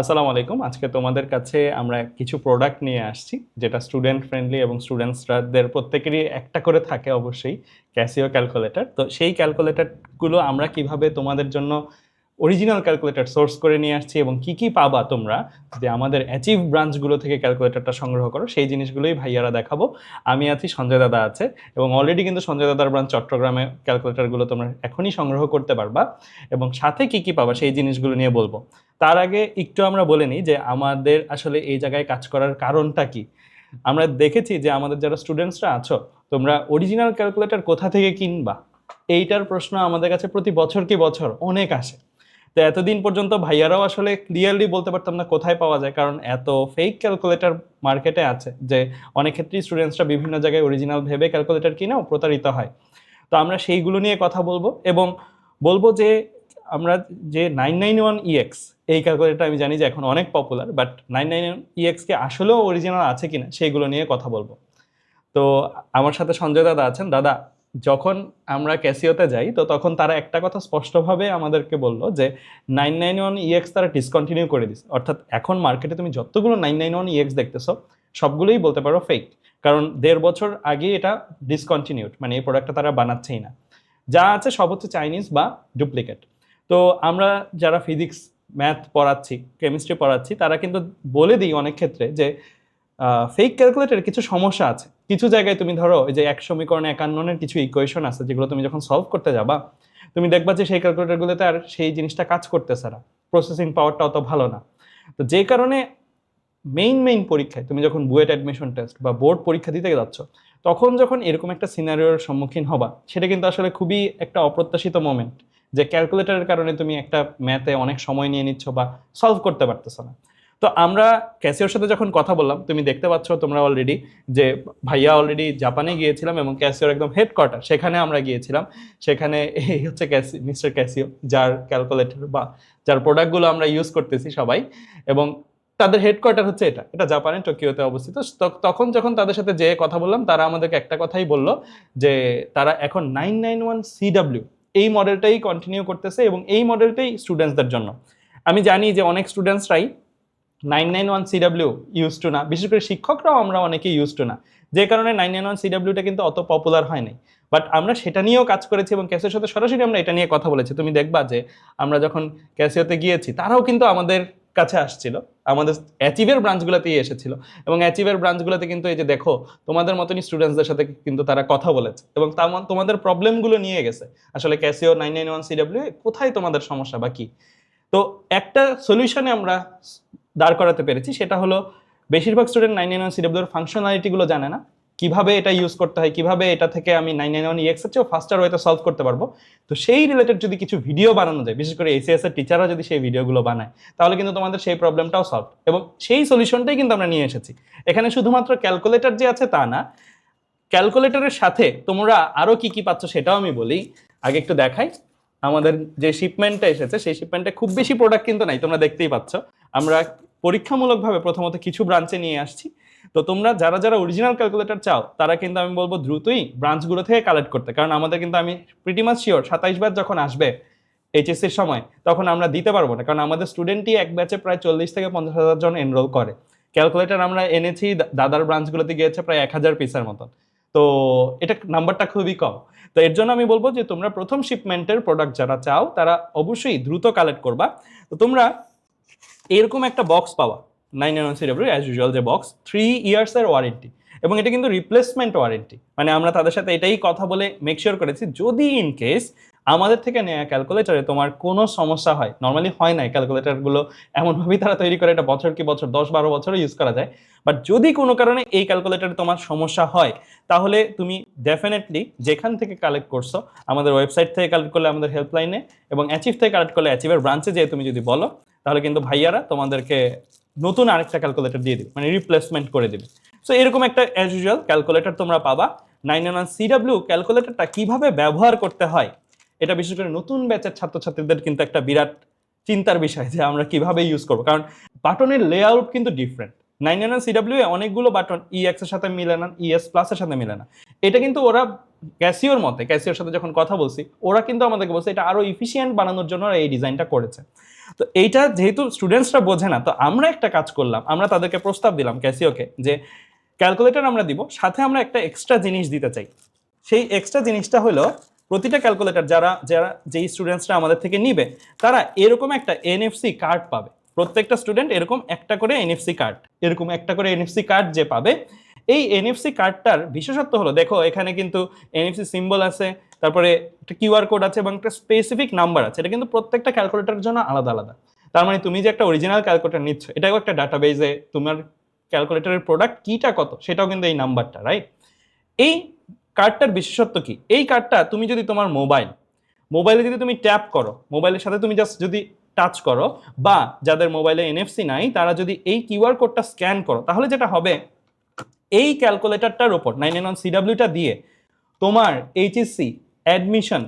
আসসালামু আলাইকুম। আজকে তোমাদের কাছে আমরা কিছু প্রোডাক্ট নিয়ে আসছি, যেটা স্টুডেন্ট ফ্রেন্ডলি এবং স্টুডেন্টসরাদের প্রত্যেকেরই একটা করে থাকে অবশ্যই ক্যাসিও ক্যালকুলেটর তো সেই ক্যালকুলেটরগুলো আমরা কীভাবে তোমাদের জন্য অরিজিনাল ক্যালকুলেটর সোর্স করে নিয়ে আসছি এবং কি কি পাবা তোমরা যে আমাদের অ্যাচিভ ব্রাঞ্চগুলো থেকে ক্যালকুলেটরটা সংগ্রহ করো, সেই জিনিসগুলোই ভাইয়ারা দেখাবো। আমি আছি, সঞ্জয় দাদা আছে এবং অলরেডি কিন্তু সঞ্জয় দাদার ব্রাঞ্চ চট্টগ্রামে ক্যালকুলেটরগুলো তোমরা এখনই সংগ্রহ করতে পারবা এবং সাথে কি কি পাবা সেই জিনিসগুলো নিয়ে বলব। তার আগে একটু আমরা বলে নিই যে আমাদের আসলে এই জায়গায় কাজ করার কারণটা কি। আমরা দেখেছি যে আমাদের যারা স্টুডেন্টসরা আছো, তোমরা অরিজিনাল ক্যালকুলেটর কোথা থেকে কিনবা? এইটার প্রশ্ন আমাদের কাছে প্রতি বছর কি বছর অনেক আসে। তো এতদিন পর্যন্ত ভাইয়ারাও আসলে ক্লিয়ারলি বলতে পারতাম না কোথায় পাওয়া যায়, কারণ এত ফেক ক্যালকুলেটর মার্কেটে আছে যে অনেক ক্ষেত্রেই স্টুডেন্টসরা বিভিন্ন জায়গায় অরিজিনাল ভেবে ক্যালকুলেটর কিনেও প্রতারিত হয়। তো আমরা সেইগুলো নিয়ে কথা বলব এবং বলব যে আমরা যে নাইন নাইন ওয়ান ইএক্স এই ক্যালকুলেটর আমি জানি যে এখন অনেক popular but nine nine one ইএক্সকে আসলেও অরিজিনাল আছে কিনা, সেইগুলো নিয়ে কথা বলব। তো আমার সাথে সঞ্জয় দাদা আছেন। দাদা যখন আমরা ক্যাসিওতে যাই, তো তখন তারা একটা কথা স্পষ্টভাবে আমাদেরকে বলল যে নাইন নাইন ওয়ান ইএক্স তারা ডিসকন্টিনিউ করে দিচ্ছে অর্থাৎ এখন মার্কেটে তুমি যতগুলো নাইন নাইন ওয়ান ইএক্স দেখতেছো, সবগুলোই বলতে পারো ফেক কারণ দেড় বছর আগে এটা ডিসকন্টিনিউড মানে এই প্রোডাক্টটা তারা বানাচ্ছেই না। যা আছে সব হচ্ছে চাইনিজ বা ডুপ্লিকেট তো আমরা যারা ফিজিক্স ম্যাথ পড়াচ্ছি কেমিস্ট্রি পড়াচ্ছি, তারা কিন্তু বলে দিই অনেক ক্ষেত্রে যে ফেক ক্যালকুলেটরের কিছু সমস্যা আছে। কিছু জায়গায় তুমি ধরো যে এক সমীকরণে একান্ননের কিছু ইকুয়েশন আছে যেগুলো তুমি যখন সলভ করতে যাবা, তুমি দেখবা যে সেই ক্যালকুলেটরগুলোতে আর সেই জিনিসটা কাজ করতেছে না। প্রসেসিং পাওয়ারটা অত ভালো না। তো যে কারণে মেইন মেইন পরীক্ষায় তুমি যখন বুয়েট অ্যাডমিশন টেস্ট বা বোর্ড পরীক্ষা দিতে যাচ্ছ, তখন যখন এরকম একটা সিনারিওর সম্মুখীন হবা, সেটা কিন্তু আসলে খুবই একটা অপ্রত্যাশিত মোমেন্ট যে ক্যালকুলেটরের কারণে তুমি একটা ম্যাথে অনেক সময় নিয়ে নিচ্ছ বা সলভ করতে পারতেছো না। তো আমরা ক্যাসিওর সাথে যখন কথা বললাম, তুমি দেখতে পাচ্ছ তোমরা অলরেডি যে ভাইয়া অলরেডি জাপানে গিয়েছিলাম এবং ক্যাসিওর একদম হেডকোয়ার্টার সেখানে আমরা গিয়েছিলাম। সেখানে এই হচ্ছে ক্যাসি, মিস্টার ক্যাসিও, যার ক্যালকুলেটর বা যার প্রোডাক্টগুলো আমরা ইউজ করতেছি সবাই এবং তাদের হেডকোয়ার্টার হচ্ছে এটা। এটা জাপানের টোকিওতে অবস্থিত। তখন যখন তাদের সাথে যে কথা বললাম, তারা আমাদেরকে একটা কথাই বলল যে তারা এখন নাইন নাইন ওয়ান সিডাব্লিউ এই মডেলটাই কন্টিনিউ করতেছে এবং এই মডেলটাই স্টুডেন্টসদের জন্য। আমি জানি যে অনেক স্টুডেন্টসরাই nine nine one CW use to না। বিশেষ করে শিক্ষকরাও আমরা অনেকেই ইউজ টু না। যে কারণে নাইন নাইন ওয়ান সিডাব্লিউটা কিন্তু অত পপুলার হয় নাই। বাট আমরা সেটা নিয়েও কাজ করেছি এবং ক্যাসিওর সাথে সরাসরি আমরা এটা নিয়ে কথা বলেছি। তুমি দেখবা যে আমরা যখন ক্যাসিওতে গিয়েছি, তারাও কিন্তু আমাদের কাছে আসছিল। আমাদের অ্যাচিভের ব্রাঞ্চগুলোতেই এসেছিল। এবং অ্যাচিভের ব্রাঞ্চগুলোতে কিন্তু এই যে দেখো, তোমাদের মতনই স্টুডেন্টসদের সাথে কিন্তু তারা কথা বলেছে। এবং তাম- তোমাদের প্রবলেমগুলো নিয়ে গেছে। আসলে Casio nine nine one CW কোথায় তোমাদের সমস্যা বা কি? তো একটা সলিউশনে আমরা দাঁড় করাতে পেরেছি। সেটা হলো, বেশিরভাগ স্টুডেন্ট নাইন নাইন ওয়ান সিডাব্লিউর ফাংশনালিটিগুলো জানে না। কীভাবে এটা ইউজ করতে হয়, কীভাবে এটা থেকে আমি নাইন নাইন ওয়ান ইএক্সের চেয়েও ফাস্টার ওয়েতে সলভ করতে পারব। তো সেই রিলেটেড যদি কিছু ভিডিও বানানো যায়, বিশেষ করে এসিএস এর টিচাররা যদি সেই ভিডিওগুলো বানায়, তাহলে কিন্তু তোমাদের সেই প্রবলেমটাও সলভ এবং সেই সলিউশনটাই কিন্তু আমরা নিয়ে এসেছি। এখানে শুধুমাত্র ক্যালকুলেটর যে আছে তা না ক্যালকুলেটরের সাথে তোমরা আরও কি কি পাচ্ছ সেটাও আমি বলি। আগে একটু দেখাই। আমাদের যে শিপমেন্টটা এসেছে, সেই শিপমেন্টে খুব বেশি প্রোডাক্ট কিন্তু নাই, তোমরা দেখতেই পাচ্ছ। আমরা পরীক্ষামূলকভাবে প্রথমত কিছু ব্রাঞ্চে নিয়ে আসছি। তো তোমরা যারা যারা অরিজিনাল ক্যালকুলেটর চাও, তারা কিন্তু আমি বলব দ্রুতই ব্রাঞ্চগুলো থেকে কালেক্ট করতে। কারণ আমাদের কিন্তু আমি প্রিটি প্রিটিমাস শিওর সাতাইশ বার যখন আসবে এইচএসসির সময়, তখন আমরা দিতে পারব না। কারণ আমাদের স্টুডেন্টই এক ব্যাচে প্রায় চল্লিশ থেকে পঞ্চাশ হাজার জন এনরোল করে। ক্যালকুলেটর আমরা এনেছি দাদার ব্রাঞ্চগুলোতে গিয়েছে প্রায় এক হাজার পিসের মতন। তো এটা নাম্বারটা খুবই কম। তো এর জন্য আমি বলব যে তোমরা প্রথম শিপমেন্টের প্রোডাক্ট যারা চাও, তারা অবশ্যই দ্রুত কালেক্ট করবা। তো তোমরা এরকম একটা বক্স পাওয়া nine nine CW as usual যে বক্স থ্রি ইয়ার্সের ওয়ারেন্টি এবং এটা কিন্তু রিপ্লেসমেন্ট ওয়ারেন্টি মানে আমরা তাদের সাথে এটাই কথা বলে মেক শিওর করেছি, যদি ইন কেস আমাদের থেকে নেওয়া ক্যালকুলেটারে তোমার কোনো সমস্যা হয়। নর্মালি হয় না ক্যালকুলেটারগুলো এমনভাবেই তারা তৈরি করে। এটা বছর কি বছর? দশ বারো বছরও ইউজ করা যায়। বাট যদি কোনো কারণে এই ক্যালকুলেটারে তোমার সমস্যা হয়, তাহলে তুমি ডেফিনেটলি যেখান থেকে কালেক্ট করছ, আমাদের ওয়েবসাইট থেকে কালেক্ট করলে আমাদের হেল্পলাইনে এবং অ্যাচিভ থেকে কালেক্ট করলে অ্যাচিভের ব্রাঞ্চে যেয়ে তুমি যদি বলো, তাহলে কিন্তু ভাইয়ারা তোমাদেরকে নতুন আরেকটা ক্যালকুলেটর দিয়ে দেবে মানে রিপ্লেসমেন্ট করে দিবে। সো এরকম একটা অ্যাজ ইউজুয়াল ক্যালকুলেটর তোমরা পাবা। নাইন ওয়ান সিডাব্লিউ ক্যালকুলেটরটা কীভাবে ব্যবহার করতে হয় এটা বিশেষ করে নতুন ব্যাচের ছাত্রছাত্রীদের কিন্তু একটা বিরাট চিন্তার বিষয় যে আমরা কীভাবে ইউজ করব। কারণ বাটনের লেআউট কিন্তু ডিফারেন্ট নাইন ওয়ান সিডাব্লিউ অনেকগুলো বাটন ইএক্স এর সাথে মিলে না ইএস প্লাস এর সাথে মিলে না। এটা কিন্তু ওরা ক্যাসিওর মতে ক্যাসিওর সাথে যখন কথা বলছি, ওরা কিন্তু আমাদেরকে বলছে এটা আরও ইফিসিয়েন্ট বানানোর জন্য এই ডিজাইনটা করেছে। তো এইটা যেহেতু স্টুডেন্টসরা বোঝে না, তো আমরা একটা কাজ করলাম, আমরা তাদেরকে প্রস্তাব দিলাম ক্যাসিওকে যে ক্যালকুলেটর আমরা দিব, সাথে আমরা একটা এক্সট্রা জিনিস দিতে চাই। সেই এক্সট্রা জিনিসটা হলো প্রতিটা ক্যালকুলেটর যারা যারা, যেই স্টুডেন্টসরা আমাদের থেকে নিবে, তারা এরকম একটা এনএফসি কার্ড পাবে। প্রত্যেকটা স্টুডেন্ট এরকম একটা করে এনএফসি কার্ড এরকম একটা করে এনএফসি কার্ড যে পাবে। এই এনএফসি কার্ডটার বিশেষত্ব হলো, দেখো এখানে কিন্তু এনএফসি সিম্বল আছে, তারপরে একটা কিউআর কোড আছে এবং একটা স্পেসিফিক নাম্বার আছে। এটা কিন্তু প্রত্যেকটা ক্যালকুলেটরের জন্য আলাদা আলাদা। তার মানে তুমি যে একটা অরিজিনাল ক্যালকুলেটর নিচ্ছ, এটাও একটা ডাটাবেজে তোমার ক্যালকুলেটরের প্রোডাক্ট কিটা কত, সেটাও কিন্তু এই নাম্বারটা রাইট এই কার্ডটার বিশেষত্ব কি? এই কার্ডটা তুমি যদি তোমার মোবাইল, মোবাইলে যদি তুমি ট্যাপ করো, মোবাইলের সাথে তুমি জাস্ট যদি টাচ করো বা যাদের মোবাইলে এনএফসি নাই, তারা যদি এই কিউআর কোডটা স্ক্যান করো, তাহলে যেটা হবে, এই ক্যালকুলেটরটার উপর নাইন এন ওয়ান সিডাব্লিউটা দিয়ে তোমার এইচএসসি অ্যাডমিশন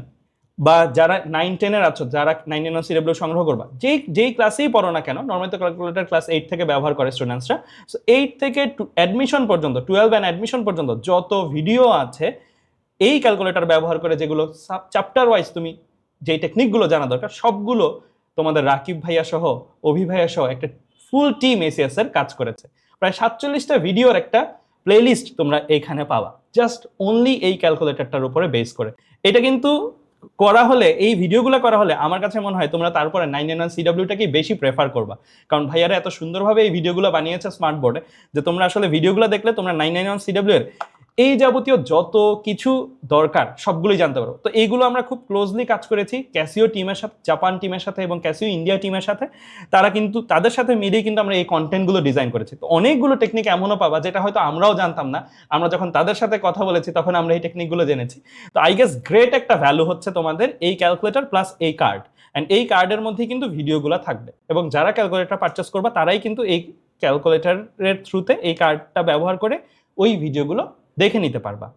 বা যারা নাইন টেনের আছো, যারা নাইন নাইন ওয়ান সিডাব্লিউ সংগ্রহ করবা, যেই যেই ক্লাসেই পড়ো না কেন নর্মালি তো ক্যালকুলেটর ক্লাস এইট থেকে ব্যবহার করে স্টুডেন্টসরা সো এইট থেকে অ্যাডমিশন পর্যন্ত টুয়েলভ অ্যান্ড অ্যাডমিশন পর্যন্ত যত ভিডিও আছে, এই ক্যালকুলেটর ব্যবহার করে যেগুলো চ্যাপ্টার ওয়াইজ তুমি যেই টেকনিকগুলো জানা দরকার, সবগুলো তোমাদের রাকিব ভাইয়া সহ, অভি ভাইয়া সহ একটা ফুল টিম এসিএস এর কাজ করেছে। প্রায় সাতচল্লিশটা ভিডিওর একটা প্লেলিস্ট তোমরা এইখানে পাবা জাস্ট অনলি এই ক্যালকুলেটরটার উপরে বেস করে। এটা কিন্তু করা হলে, এই ভিডিওগুলো করা হলে আমার কাছে মনে হয় তোমরা তারপরে নাইন নাইন ওয়ান সিডাব্লিউটাকেই বেশি প্রেফার করবা। কারণ ভাইয়ারা এত সুন্দরভাবে এই ভিডিওগুলো বানিয়েছে স্মার্ট বোর্ডে যে তোমরা আসলে ভিডিওগুলো দেখলে তোমরা নাইন নাইন ওয়ান সিডাব্লিউ এর এই যাবতীয় যত কিছু দরকার সবগুলোই জানতে পারো তো এইগুলো আমরা খুব ক্লোজলি কাজ করেছি। ক্যাসিও টিমের সাথে জাপান টিমের সাথে এবং ক্যাসিও ইন্ডিয়া টিমের সাথে। তারা কিন্তু, তাদের সাথে মিলিয়ে কিন্তু আমরা এই কন্টেন্টগুলো ডিজাইন করেছি। তো অনেকগুলো টেকনিক এমনও পাবা যেটা হয়তো আমরাও জানতাম না। আমরা যখন তাদের সাথে কথা বলেছি তখন আমরা এই টেকনিকগুলো জেনেছি। তো আই গেস গ্রেট একটা ভ্যালু হচ্ছে তোমাদের এই ক্যালকুলেটর প্লাস এই কার্ড অ্যান্ড এই কার্ডের মধ্যেই কিন্তু ভিডিওগুলো থাকবে। এবং যারা ক্যালকুলেটর পারচেস করবা, তারাই কিন্তু এই ক্যালকুলেটরের থ্রুতে এই কার্ডটা ব্যবহার করে ওই ভিডিওগুলো দেখে নিতে পারবা।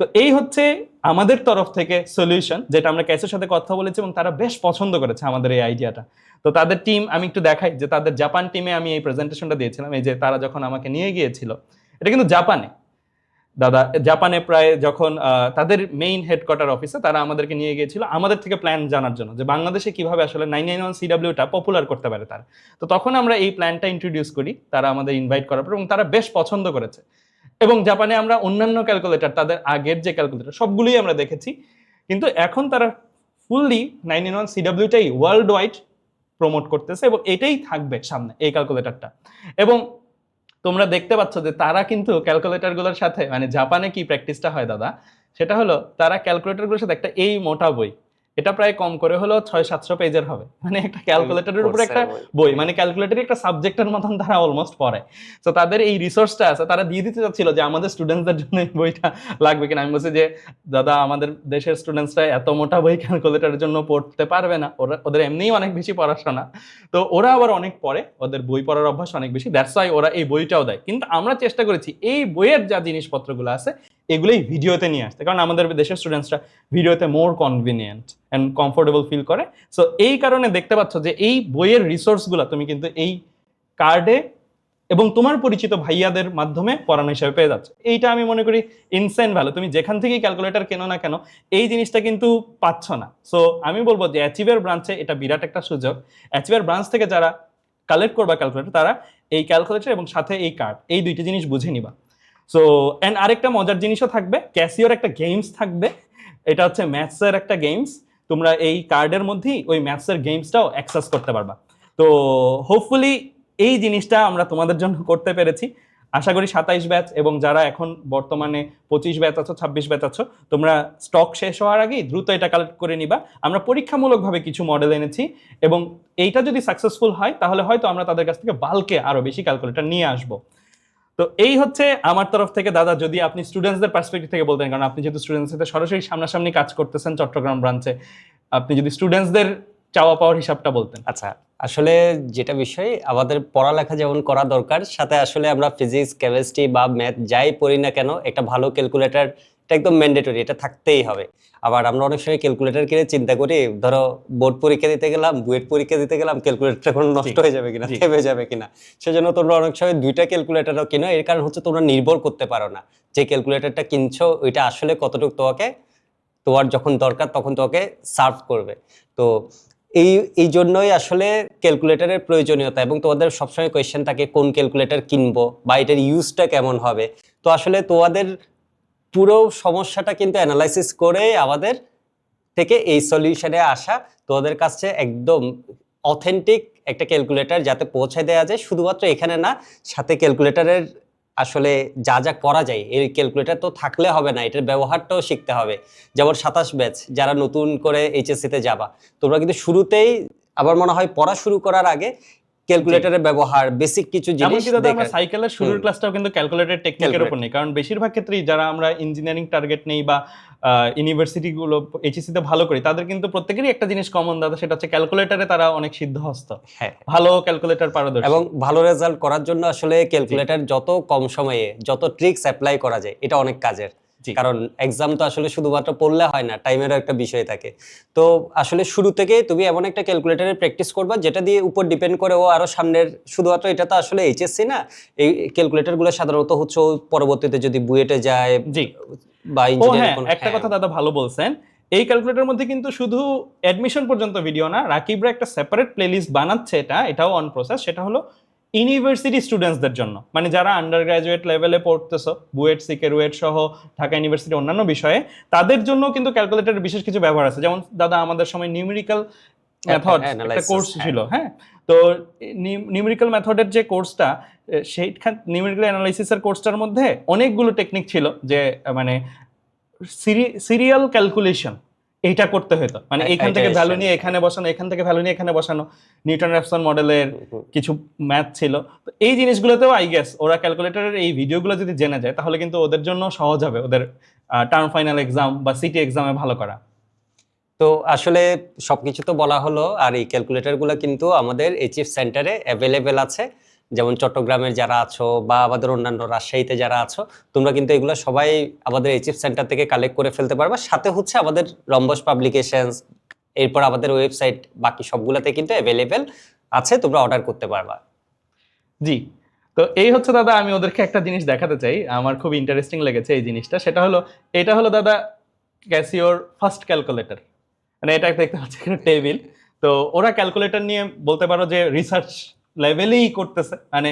তো এই হচ্ছে আমাদের তরফ থেকে সলিউশন যেটা আমরা ক্যাসের সাথে কথা বলেছি এবং তারা বেশ পছন্দ করেছে আমাদের এই আইডিয়াটা তো তাদের টিম আমি একটু দেখাই যে তাদের জাপান টিমে আমি এই প্রেজেন্টেশনটা দিয়েছিলাম, এই যে তারা যখন আমাকে নিয়ে গিয়েছিল, এটা কিন্তু জাপানে দাদা জাপানে প্রায় যখন তাদের মেইন হেডকোয়ার্টার অফিসে তারা আমাদেরকে নিয়ে গিয়েছিল আমাদের থেকে প্ল্যান জানার জন্য, যে বাংলাদেশে কীভাবে আসলে নাইন নাইন ওয়ান সিডাব্লিউটা পপুলার করতে পারে তারা। তো তখন আমরা এই প্ল্যানটা ইন্ট্রোডিউস করি, তারা আমাদের ইনভাইট করার পর এবং তারা বেশ পছন্দ করেছে। এবং জাপানে আমরা অন্যান্য ক্যালকুলেটর তাদের আগের যে ক্যালকুলেটর সবগুলোই আমরা দেখেছি। কিন্তু এখন তারা ফুললি নাইন ইন ওয়ান সিডাব্লিউটাই ওয়ার্ল্ড ওয়াইড প্রমোট করতেছে এবং এটাই থাকবে সামনে এই ক্যালকুলেটরটা এবং তোমরা দেখতে পাচ্ছ যে তারা কিন্তু ক্যালকুলেটরগুলোর সাথে মানে জাপানে কি প্র্যাকটিসটা হয় দাদা? সেটা হলো তারা ক্যালকুলেটরগুলোর সাথে একটা এই মোটা বই এটা প্রায় কম করে হলো ছয় সাতশো পেজের হবে। মানে একটা ক্যালকুলেটরের উপরে একটা বই মানে ক্যালকুলেটরই একটা সাবজেক্টের মতন তারা অলমোস্ট পড়ে। তো তাদের এই রিসোর্সটা আছে তারা দিয়ে দিতে চাচ্ছিল যে আমাদের স্টুডেন্টসদের জন্য এই বইটা লাগবে কিনা। আমি বলছি যে দাদা আমাদের দেশের স্টুডেন্টসরা এত মোটা বই ক্যালকুলেটরের জন্য পড়তে পারবে না। ওরা ওদের এমনিই অনেক বেশি পড়াশোনা। তো ওরা আবার অনেক পড়ে ওদের বই পড়ার অভ্যাস অনেক বেশি। দ্যাটস ওয়াই ওরা এই বইটাও দেয়। কিন্তু আমরা চেষ্টা করেছি এই বইয়ের যা জিনিসপত্রগুলো আছে এগুলোই ভিডিওতে নিয়ে আসতে। কারণ আমাদের দেশের স্টুডেন্টসরা ভিডিওতে more convenient and comfortable feel করে। সো এই কারণে দেখতে পাচ্ছ যে এই বইয়ের রিসোর্সগুলো তুমি কিন্তু এই কার্ডে এবং তোমার পরিচিত ভাইয়াদের মাধ্যমে পড়ানো হিসেবে পেয়ে যাচ্ছে। এইটা আমি মনে করি ইনসেন ভ্যালু তুমি যেখান থেকেই ক্যালকুলেটর কেনো না কেন, এই জিনিসটা কিন্তু পাচ্ছ না। সো আমি বলব যে অ্যাচিভের ব্রাঞ্চে এটা বিরাট একটা সুযোগ। অ্যাচিভের ব্রাঞ্চ থেকে যারা কালেক্ট করবা ক্যালকুলেটর তারা এই ক্যালকুলেটর এবং সাথে এই কার্ড এই দুইটা জিনিস বুঝে নিবা। সো অ্যান্ড আরেকটা মজার জিনিসও থাকবে ক্যাসিওর একটা গেমস থাকবে, এটা হচ্ছে ম্যাথসের একটা গেমস তোমরা এই কার্ডের মধ্যেই ওই ম্যাথসের গেমসটাও অ্যাক্সেস করতে পারবা। তো হোপফুলি এই জিনিসটা আমরা তোমাদের জন্য করতে পেরেছি। আশা করি সাতাইশ ব্যাচ এবং যারা এখন বর্তমানে পঁচিশ ব্যাচ আছো, ছাব্বিশ ব্যাচ আছো, তোমরা স্টক শেষ হওয়ার আগেই দ্রুত এটা কালেক্ট করে নিবা। আমরা পরীক্ষামূলকভাবে কিছু মডেল এনেছি এবং এইটা যদি সাকসেসফুল হয়, তাহলে হয়তো আমরা তাদের কাছ থেকে বাল্কে আরও বেশি ক্যালকুলেটর নিয়ে আসব। তো এই হচ্ছে আমার তরফ থেকে, দাদা, যদি আপনি স্টুডেন্টসদের পার্সপেক্টিভ থেকে বলতেন, কারণ আপনি যেহেতু স্টুডেন্টস সাথে সরাসরি সামনাসামনি কাজ করতেছেন চট্টগ্রাম ব্রাঞ্চে আপনি যদি স্টুডেন্টসদের চাওয়া পাওয়ার হিসাবটা বলতেন। আচ্ছা আসলে যেটা বিষয়, আমাদের পড়ালেখা যেমন করা দরকার, সাথে আসলে আমরা ফিজিক্স কেমিস্ট্রি বা ম্যাথ যাই পড়ি না কেন, একটা ভালো ক্যালকুলেটর এটা একদম ম্যান্ডেটরি এটা থাকতেই হবে। আবার আমরা অনেক সময় ক্যালকুলেটর কিনে চিন্তা করি ধরো বোর্ড পরীক্ষা দিতে গেলাম বুয়েট পরীক্ষা দিতে গেলাম ক্যালকুলেটরটা কোনো নষ্ট হয়ে যাবে কিনা। থেমে যাবে কিনা। সেজন্য তোমরা অনেক সময় দুইটা ক্যালকুলেটরও কিনো এর কারণ হচ্ছে তোমরা নির্ভর করতে পারো না। যে ক্যালকুলেটরটা কিনছো ওইটা আসলে কতটুকু তোমাকে তোমার যখন দরকার তখন তোমাকে সার্ভ করবে। তো এই এই জন্যই আসলে ক্যালকুলেটরের প্রয়োজনীয়তা এবং তোমাদের সবসময় কোয়েশ্চেন থাকে কোন ক্যালকুলেটর কিনবো বা এটার ইউজটা কেমন হবে। তো আসলে তোমাদের পুরো সমস্যাটা কিন্তু অ্যানালাইসিস করে আমাদের থেকে এই সলিউশনে আসা। তোমাদের কাছে একদম অথেন্টিক একটা ক্যালকুলেটর যাতে পৌঁছে দেওয়া যায়। শুধুমাত্র এখানে না, সাথে ক্যালকুলেটরের আসলে যা যা করা যায়, এই ক্যালকুলেটর তো থাকলে হবে না, এটার ব্যবহারটাও শিখতে হবে। যেমন সাতাশ ব্যাচ যারা নতুন করে এইচএসসিতে যাবা, তোমরা কিন্তু শুরুতেই, আমার মনে হয়, পড়া শুরু করার আগে ক্যালকুলেটরের ব্যবহার বেসিক কিছু জিনিস এমনকি দাদা আমরা সাইকেলের শুরুর ক্লাসটাও কিন্তু ক্যালকুলেটর টেকনিকের উপর নেই। কারণ বেশিরভাগ ক্ষেত্রেই যারা আমরা ইঞ্জিনিয়ারিং টার্গেট নেই বা ইউনিভার্সিটি গুলো এইচএসসি তে ভালো করি তাদের কিন্তু প্রত্যেকেরই একটা জিনিস কমন দাদা সেটা হচ্ছে ক্যালকুলেটরে তারা অনেক সিদ্ধহস্ত। হ্যাঁ। ভালো ক্যালকুলেটর পারদর্শী। এবং ভালো রেজাল্ট করার জন্য আসলে ক্যালকুলেটর যত কম সময়ে যত ট্রিক্স অ্যাপ্লাই করা যায় এটা অনেক কাজের। কারণ এক্সাম তো আসলে শুধুমাত্র পড়লে হয় না টাইমেরও একটা বিষয় থাকে। তো আসলে শুরু থেকে তুমি এমন একটা ক্যালকুলেটরের প্র্যাকটিস করবা যেটা দিয়ে উপর ডিপেন্ড করে ও আরও সামনের শুধুমাত্র এটা তো আসলে এইচএসসি না এই ক্যালকুলেটরগুলো সাধারণত হচ্ছে পরবর্তীতে যদি বুয়েটে যায় জি। বা হ্যাঁ ইঞ্জিনিয়ারিং একটা কথা দাদা ভালো বলছেন। এই ক্যালকুলেটরের মধ্যে কিন্তু শুধু অ্যাডমিশন পর্যন্ত ভিডিও না রাকিবরা একটা সেপারেট প্লেলিস্ট বানাচ্ছে এটা এটাও অন প্রসেস সেটা হলো ইউনিভার্সিটি স্টুডেন্টসদের জন্য। মানে যারা আন্ডার গ্রাজুয়েট লেভেলে পড়তেছো বুয়েট সিকেরুয়েট সহ ঢাকা ইউনিভার্সিটি অন্যান্য বিষয়ে তাদের জন্য কিন্তু ক্যালকুলেটরের বিশেষ কিছু ব্যবহার আছে। যেমন দাদা আমাদের সময় নিউমেরিক্যাল মেথড একটা কোর্স হ্যাঁ। ছিল হ্যাঁ? তো নিউমেরিক্যাল মেথডের যে কোর্সটা সেইখান নিউমেরিক্যাল অ্যানালাইসিসের কোর্সটার মধ্যে অনেকগুলো টেকনিক ছিল যে মানে সিরিয়াল ক্যালকুলেশন এইটা করতে হতো মানে এইখান থেকে ভ্যালু নিয়ে। এখানে বসানো এখান থেকে ভ্যালু নিয়ে এখানে বসানো নিউটন রেফসন মডেলের কিছু ম্যাথ ছিল। তো এই জিনিসগুলোতেও আই গেস ওরা ক্যালকুলেটরের এই ভিডিওগুলো যদি জেনে যায় তাহলে কিন্তু ওদের জন্য সহজ হবে ওদের টার্ম ফাইনাল এক্সাম বা সিটি এক্সামে ভালো করা। তো আসলে সবকিছু তো বলা হলো আর এই ক্যালকুলেটরগুলো কিন্তু আমাদের এইচএফ সেন্টারে অ্যাভেলেবেল আছে। যেমন চট্টগ্রামের যারা আছো বা আমাদের অন্যান্য রাজশাহীতে যারা আছো, তোমরা কিন্তু এগুলো সবাই আমাদের এইচএফ সেন্টার থেকে কালেক্ট করে ফেলতে পারবা। সাথে হচ্ছে আমাদের রম্বস পাবলিকেশনস এরপর আমাদের ওয়েবসাইট বাকি সবগুলোতে কিন্তু অ্যাভেলেবেল আছে, তোমরা অর্ডার করতে পারবা। জি। তো এই হচ্ছে দাদা, আমি ওদেরকে একটা জিনিস দেখাতে চাই। আমার খুব ইন্টারেস্টিং লেগেছে এই জিনিসটা। সেটা হলো, এটা হলো দাদা ক্যাসিওর ফার্স্ট ক্যালকুলেটর মানে এটা দেখতে পাচ্ছি টেবিল তো ওরা ক্যালকুলেটর নিয়ে বলতে পারো যে রিসার্চ লেভেলেই করতেছে। মানে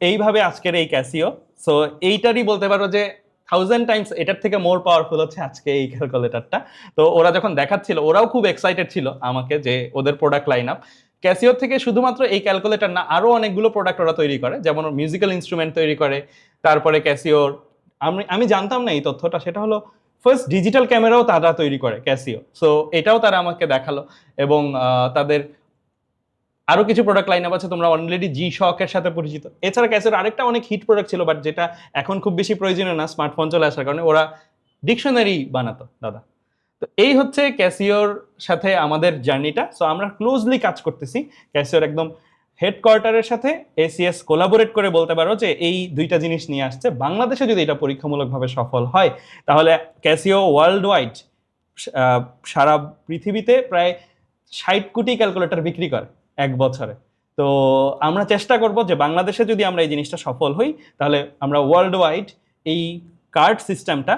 এইভাবে আজকের এই ক্যাসিও সো এইটারই বলতে পারো যে থাউজেন্ড টাইমস এটার থেকে মোর পাওয়ারফুল হচ্ছে আজকে এই ক্যালকুলেটরটা তো ওরা যখন দেখাচ্ছিল, ওরাও খুব এক্সাইটেড ছিল আমাকে যে, ওদের প্রোডাক্ট লাইন আপ ক্যাসিওর থেকে শুধুমাত্র এই ক্যালকুলেটর না আরও অনেকগুলো প্রোডাক্ট ওরা তৈরি করে। যেমন মিউজিক্যাল ইনস্ট্রুমেন্ট তৈরি করে, তারপরে ক্যাসিওর আমি আমি জানতাম না এই তথ্যটা, সেটা হলো ফার্স্ট ডিজিটাল ক্যামেরাও তারা তৈরি করে ক্যাসিও সো এটাও তারা আমাকে দেখাল এবং তাদের আরও কিছু প্রোডাক্ট লাইন আপ আছে, তোমরা অলরেডি জি শকের সাথে পরিচিত। এছাড়া ক্যাসিওর আরেকটা অনেক হিট প্রোডাক্ট ছিল বাট যেটা এখন খুব বেশি প্রয়োজনীয় না স্মার্টফোন চলে আসার কারণে ওরা ডিকশনারি বানাতো, দাদা। তো এই হচ্ছে ক্যাসিওর সাথে আমাদের জার্নিটা সো আমরা ক্লোজলি কাজ করতেছি ক্যাসিওর একদম হেডকোয়ার্টারের সাথে। এসিএস কোলাবোরেট করে বলতে পারো যে এই দুইটা জিনিস নিয়ে আসছে। বাংলাদেশে যদি এটা পরীক্ষামূলকভাবে সফল হয়, তাহলে ক্যাসিও ওয়ার্ল্ড ওয়াইড সারা পৃথিবীতে প্রায় ষাট কোটি ক্যালকুলেটর বিক্রি করে। এক বছরে। তো আমরা চেষ্টা করব যে বাংলাদেশে যদি আমরা এই জিনিসটা সফল হই, তাহলে আমরা ওয়ার্ল্ড ওয়াইড এই কার্ড সিস্টেমটা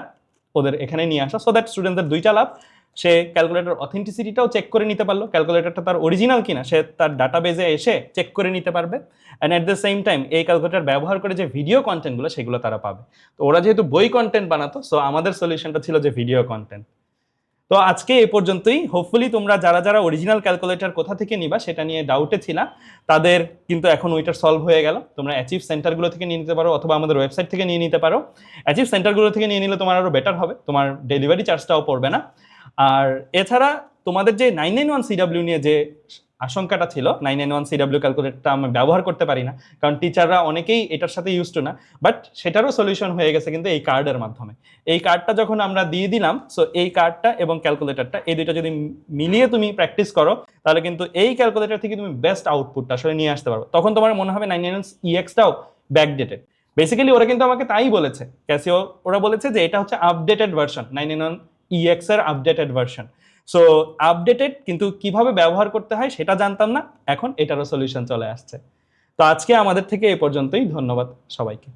ওদের এখানে নিয়ে আসা সো দ্যাট স্টুডেন্টদের দুইটা লাভ। সে ক্যালকুলেটর অথেন্টিসিটিটাও চেক করে নিতে পারল। ক্যালকুলেটরটা তার অরিজিনাল কিনা, সে তার ডাটাবেজে এসে চেক করে নিতে পারবে। And at the same time এই ক্যালকুলেটর ব্যবহার করে যে ভিডিও কন্টেন্টগুলো সেগুলো তারা পাবে। তো ওরা যেহেতু বই কন্টেন্ট বানাতো সো আমাদের সলিউশনটা ছিল যে ভিডিও কন্টেন্ট তো আজকে এ পর্যন্তই। হোপফুলি তোমরা যারা যারা অরিজিনাল ক্যালকুলেটর কোথা থেকে নিবা সেটা নিয়ে ডাউটে ছিলা। তাদের কিন্তু এখন ওইটার সলভ হয়ে গেল। তোমরা অ্যাচিভ সেন্টারগুলো থেকে নিয়ে নিতে পারো অথবা আমাদের ওয়েবসাইট থেকে নিয়ে নিতে পারো। অ্যাচিভ সেন্টারগুলো থেকে নিয়ে নিলে তোমার আরও বেটার হবে। তোমার ডেলিভারি চার্জটাও পড়বে না। আর এছাড়া তোমাদের যে নাইন নাইন ওয়ান সিডাব্লিউ নিয়ে যে আশঙ্কাটা ছিল নাইন নাইন ওয়ান সিডাব্লিউ ক্যালকুলেটরটা আমি ব্যবহার করতে পারি না। কারণ টিচাররা অনেকেই এটার সাথে ইউজ টু না। বাট সেটারও সলিউশন হয়ে গেছে কিন্তু এই কার্ডের মাধ্যমে। এই কার্ডটা যখন আমরা দিয়ে দিলাম সো এই কার্ডটা এবং ক্যালকুলেটরটা এই দুটো যদি মিলিয়ে তুমি প্র্যাকটিস করো, তাহলে কিন্তু এই ক্যালকুলেটর থেকে তুমি বেস্ট আউটপুটটা আসলে নিয়ে আসতে পারো তখন তোমার মনে হবে নাইন নাইন ইএক্সটাও ব্যাকডেটেড বেসিক্যালি ওরা কিন্তু আমাকে তাই বলেছে। ক্যাসিও ওরা বলেছে যে এটা হচ্ছে updated version nine nine EX এর আপডেটেড ভার্সন সো আপডেটেড কিন্তু কীভাবে ব্যবহার করতে হয় সেটা জানতাম না, এখন এটারও সলিউশন চলে আসছে। তো আজকে আমাদের থেকে এ পর্যন্তই, ধন্যবাদ সবাইকে।